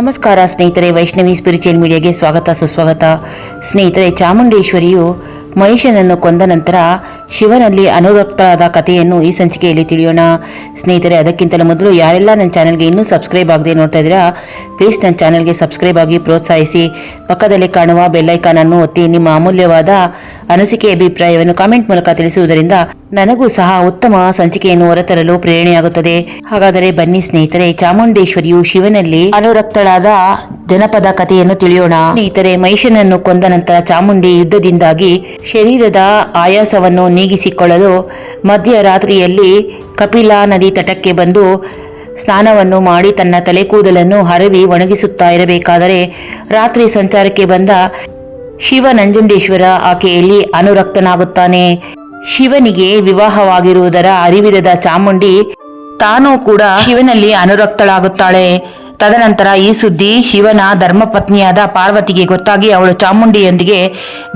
ನಮಸ್ಕಾರ ಸ್ನೇಹಿತರೆ ವೈಷ್ಣವಿ ಸ್ಪಿರಿಚುವಲ್ ಮೀಡಿಯಾಗೆ ಸ್ವಾಗತ ಸುಸ್ವಾಗತ. ಸ್ನೇಹಿತರೆ ಚಾಮುಂಡೇಶ್ವರಿಯು ಮಹಿಷನನ್ನು ಕೊಂದ ನಂತರ ಶಿವನಲ್ಲಿ ಅನುರಕ್ತರಾದ ಕಥೆಯನ್ನು ಈ ಸಂಚಿಕೆಯಲ್ಲಿ ತಿಳಿಯೋಣ. ಸ್ನೇಹಿತರೆ, ಅದಕ್ಕಿಂತಲೂ ಮೊದಲು ಯಾರೆಲ್ಲ ನನ್ನ ಚಾನಲ್ಗೆ ಇನ್ನೂ ಸಬ್ಸ್ಕ್ರೈಬ್ ಆಗದೆ ನೋಡ್ತಾ ಇದ್ದೀರಾ, ಪ್ಲೀಸ್ ನನ್ನ ಚಾನಲ್ಗೆ ಸಬ್ಸ್ಕ್ರೈಬ್ ಆಗಿ ಪ್ರೋತ್ಸಾಹಿಸಿ. ಪಕ್ಕದಲ್ಲಿ ಕಾಣುವ ಬೆಲ್ಲೈಕಾನ್ ಅನ್ನು ಒತ್ತಿ ನಿಮ್ಮ ಅಮೂಲ್ಯವಾದ ಅನಿಸಿಕೆ ಅಭಿಪ್ರಾಯವನ್ನು ಕಾಮೆಂಟ್ ಮೂಲಕ ತಿಳಿಸುವುದರಿಂದ ನನಗೂ ಸಹ ಉತ್ತಮ ಸಂಚಿಕೆಯನ್ನು ಹೊರತರಲು ಪ್ರೇರಣೆಯಾಗುತ್ತದೆ. ಹಾಗಾದರೆ ಬನ್ನಿ ಸ್ನೇಹಿತರೆ, ಚಾಮುಂಡೇಶ್ವರಿಯು ಶಿವನಲ್ಲಿ ಅನುರಕ್ತಳಾದ ಜನಪದ ಕಥೆಯನ್ನು ತಿಳಿಯೋಣ. ಸ್ನೇಹಿತರೆ, ಮಹಿಷನನ್ನು ಕೊಂದ ನಂತರ ಚಾಮುಂಡಿ ಯುದ್ಧದಿಂದಾಗಿ ಶರೀರದ ಆಯಾಸವನ್ನು ನೀಗಿಸಿಕೊಳ್ಳಲು ಮಧ್ಯರಾತ್ರಿಯಲ್ಲಿ ಕಪಿಲಾ ನದಿ ತಟಕ್ಕೆ ಬಂದು ಸ್ನಾನವನ್ನು ಮಾಡಿ ತನ್ನ ತಲೆ ಕೂದಲನ್ನು ಹರವಿ ಒಣಗಿಸುತ್ತಾ ಇರಬೇಕಾದರೆ ರಾತ್ರಿ ಸಂಚಾರಕ್ಕೆ ಬಂದ ಶಿವ ನಂಜುಂಡೇಶ್ವರ ಆಕೆಯಲ್ಲಿ ಅನುರಕ್ತನಾಗುತ್ತಾನೆ. ಶಿವನಿಗೆ ವಿವಾಹವಾಗಿರುವುದರ ಅರಿವಿರದ ಚಾಮುಂಡಿ ತಾನೂ ಕೂಡ ಶಿವನಲ್ಲಿ ಅನುರಕ್ತಳಾಗುತ್ತಾಳೆ. ತದನಂತರ ಈ ಸುದ್ದಿ ಶಿವನ ಧರ್ಮಪತ್ನಿಯಾದ ಪಾರ್ವತಿಗೆ ಗೊತ್ತಾಗಿ ಅವಳು ಚಾಮುಂಡಿಯೊಂದಿಗೆ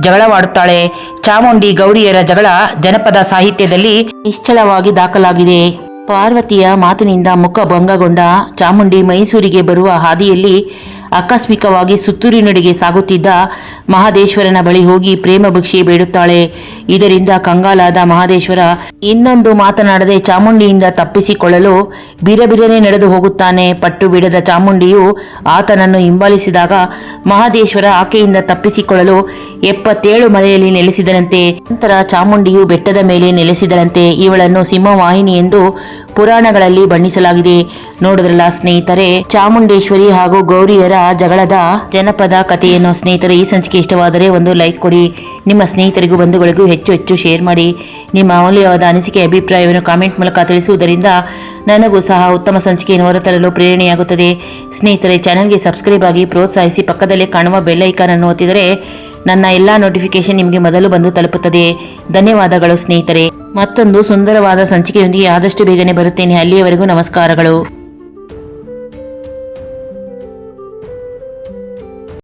ಜಗಳವಾಡುತ್ತಾಳೆ. ಚಾಮುಂಡಿ ಗೌರಿಯರ ಜಗಳ ಜನಪದ ಸಾಹಿತ್ಯದಲ್ಲಿ ನಿಶ್ಚಳವಾಗಿ ದಾಖಲಾಗಿದೆ. ಪಾರ್ವತಿಯ ಮಾತಿನಿಂದ ಮುಖ ಭಂಗಗೊಂಡ ಚಾಮುಂಡಿ ಮೈಸೂರಿಗೆ ಬರುವ ಹಾದಿಯಲ್ಲಿ ಆಕಸ್ಮಿಕವಾಗಿ ಸುತ್ತೂರಿನೊಡೆಗೆ ಸಾಗುತ್ತಿದ್ದ ಮಹದೇಶ್ವರನ ಬಳಿ ಹೋಗಿ ಪ್ರೇಮ ಭಿಕ್ಷೆ ಬೇಡುತ್ತಾಳೆ. ಇದರಿಂದ ಕಂಗಾಲಾದ ಮಹದೇಶ್ವರ ಇನ್ನೊಂದು ಮಾತನಾಡದೆ ಚಾಮುಂಡಿಯಿಂದ ತಪ್ಪಿಸಿಕೊಳ್ಳಲು ಬಿರಬಿರನೆ ನಡೆದು ಹೋಗುತ್ತಾನೆ. ಪಟ್ಟು ಬಿಡದ ಚಾಮುಂಡಿಯು ಆತನನ್ನು ಹಿಂಬಾಲಿಸಿದಾಗ ಮಹದೇಶ್ವರ ಆಕೆಯಿಂದ ತಪ್ಪಿಸಿಕೊಳ್ಳಲು ಎಪ್ಪತ್ತೇಳು ಮಲೆಯಲ್ಲಿ ನೆಲೆಸಿದನಂತೆ. ನಂತರ ಚಾಮುಂಡಿಯು ಬೆಟ್ಟದ ಮೇಲೆ ನೆಲೆಸಿದನಂತೆ. ಇವಳನ್ನು ಸಿಂಹವಾಹಿನಿ ಎಂದು ಪುರಾಣಗಳಲ್ಲಿ ಬಣ್ಣಿಸಲಾಗಿದೆ. ನೋಡಿದ್ರಲ್ಲ ಸ್ನೇಹಿತರೆ, ಚಾಮುಂಡೇಶ್ವರಿ ಹಾಗೂ ಗೌರಿಯರ ಜಗಳದ ಜನಪದ ಕಥೆಯನ್ನು ಸ್ನೇಹಿತರೆ, ಈ ಸಂಚಿಕೆ ಇಷ್ಟವಾದರೆ ಒಂದು ಲೈಕ್ ಕೊಡಿ. ನಿಮ್ಮ ಸ್ನೇಹಿತರಿಗೂ ಬಂಧುಗಳಿಗೂ ಹೆಚ್ಚು ಹೆಚ್ಚು ಶೇರ್ ಮಾಡಿ. ನಿಮ್ಮ ಅಮೂಲ್ಯವಾದ ಅನಿಸಿಕೆ, ಅಭಿಪ್ರಾಯವನ್ನು ಕಾಮೆಂಟ್ ಮೂಲಕ ತಿಳಿಸುವುದರಿಂದ ನನಗೂ ಸಹ ಉತ್ತಮ ಸಂಚಿಕೆಯನ್ನು ಹೊರತರಲು ಪ್ರೇರಣೆಯಾಗುತ್ತದೆ. ಸ್ನೇಹಿತರೆ, ಚಾನಲ್ಗೆ ಸಬ್ಸ್ಕ್ರೈಬ್ ಆಗಿ ಪ್ರೋತ್ಸಾಹಿಸಿ ಪಕ್ಕದಲ್ಲೇ ಕಾಣುವ ಬೆಲ್ ಐಕಾನ್ ಅನ್ನು ಒತ್ತಿದರೆ ನನ್ನ ಎಲ್ಲ ನೋಟಿಫಿಕೇಶನ್ ನಿಮಗೆ ಮೊದಲು ಬಂದು ತಲುಪುತ್ತದೆ. ಧನ್ಯವಾದಗಳು ಸ್ನೇಹಿತರೆ. ಮತ್ತೊಂದು ಸುಂದರವಾದ ಸಂಚಿಕೆಯೊಂದಿಗೆ ಆದಷ್ಟು ಬೇಗನೆ ಬರುತ್ತೇನೆ. ಅಲ್ಲಿಯವರೆಗೂ ನಮಸ್ಕಾರಗಳು.